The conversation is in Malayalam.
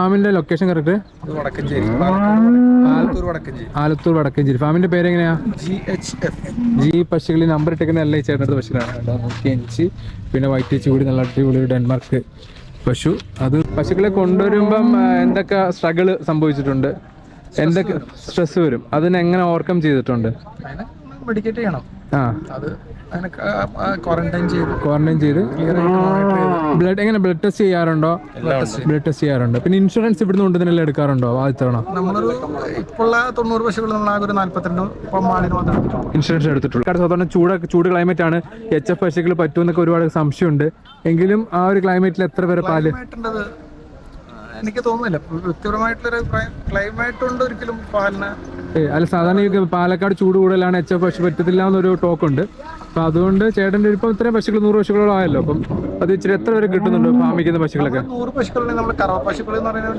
ഫാമിന്റെ ലൊക്കേഷൻ കറക്റ്റ് ആലത്തൂർ വടക്കഞ്ചേരി. ഫാമിന്റെ പേര് എങ്ങനെയാ ജി എച്ച് എഫ് ജി പശുക്കളി നമ്പർ ഇട്ടേക്കുന്ന എല്ലാ ചേട്ടനടുത്ത് പശുക്കളാണ് നൂറ്റി അഞ്ച്. പിന്നെ വൈറ്റ് ചൂടി നല്ല അടിപൊളി ഡെൻമാർക്ക് പശു. അത് പശുക്കളെ കൊണ്ടുവരുമ്പം എന്തൊക്കെ സ്ട്രഗിൾ സംഭവിച്ചിട്ടുണ്ട്? എന്തൊക്കെ സ്ട്രെസ് വരും? അതിനെ എങ്ങനെ ഓവർകം ചെയ്തിട്ടുണ്ട്? മെഡിക്കേറ്റ് ചെയ്യണം. ആ. അത് ക്വാറന്റൈൻ ചെയ്ത് ക്വാറന്റൈൻ ചെയ്ത്. ബ്ലഡ് എങ്ങനെ ബ്ലഡ് ടെസ്റ്റ് ചെയ്യാറുണ്ടോ? ബ്ലഡ് ടെസ്റ്റ് ചെയ്യാറുണ്ട്. പിന്നെ ഇൻഷുറൻസ് ഇവിടുന്ന് കൊണ്ടുതന്നെല്ലാം എടുക്കാറുണ്ടോ? ആദ്യത്തവണ തവണ? നമ്മളൊരു ഇപ്പോഴുള്ള തൊണ്ണൂറ് പശുക്കൾ നമ്മൾ ആകെ ഒരു നാല്പത്തിരണ്ട് ഇൻഷുറൻസ് എടുത്തിട്ടുള്ളൂ. കാരണം സാധാരണ ചൂട് ചൂട് ക്ലൈമറ്റ് ആണ്. എച്ച് എഫ് പശുക്കൾ പറ്റുമെന്നൊക്കെ ഒരുപാട് സംശയമുണ്ട്. എങ്കിലും ആ ഒരു ക്ലൈമറ്റിൽ എത്ര പേരെ പാൽ എനിക്ക് തോന്നുന്നില്ല. വ്യക്തിപരമായിട്ടുള്ളൊരു ക്ലൈമറ്റ് കൊണ്ട് ഒരിക്കലും പാലിന് അല്ല സാധാരണ ഈ പാലക്കാട് ചൂട് കൂടുതലാണ് എച്ച പശു പറ്റത്തില്ല എന്നൊരു ടോക്ക് ഉണ്ട് അപ്പൊ അതുകൊണ്ട് ചേട്ടന്റെ ഇപ്പം ഇത്രയും പശുക്കൾ നൂറ് പശുക്കളോളം ആയല്ലോ അപ്പം അത് ഇച്ചിരി എത്ര വരെ കിട്ടുന്നുണ്ട് ഫാമിക്കുന്ന പശുക്കളൊക്കെ? നൂറ് പശുക്കളുണ്ടെങ്കിൽ നമ്മൾ കറവ പശുക്കൾ എന്ന് പറയുന്നത്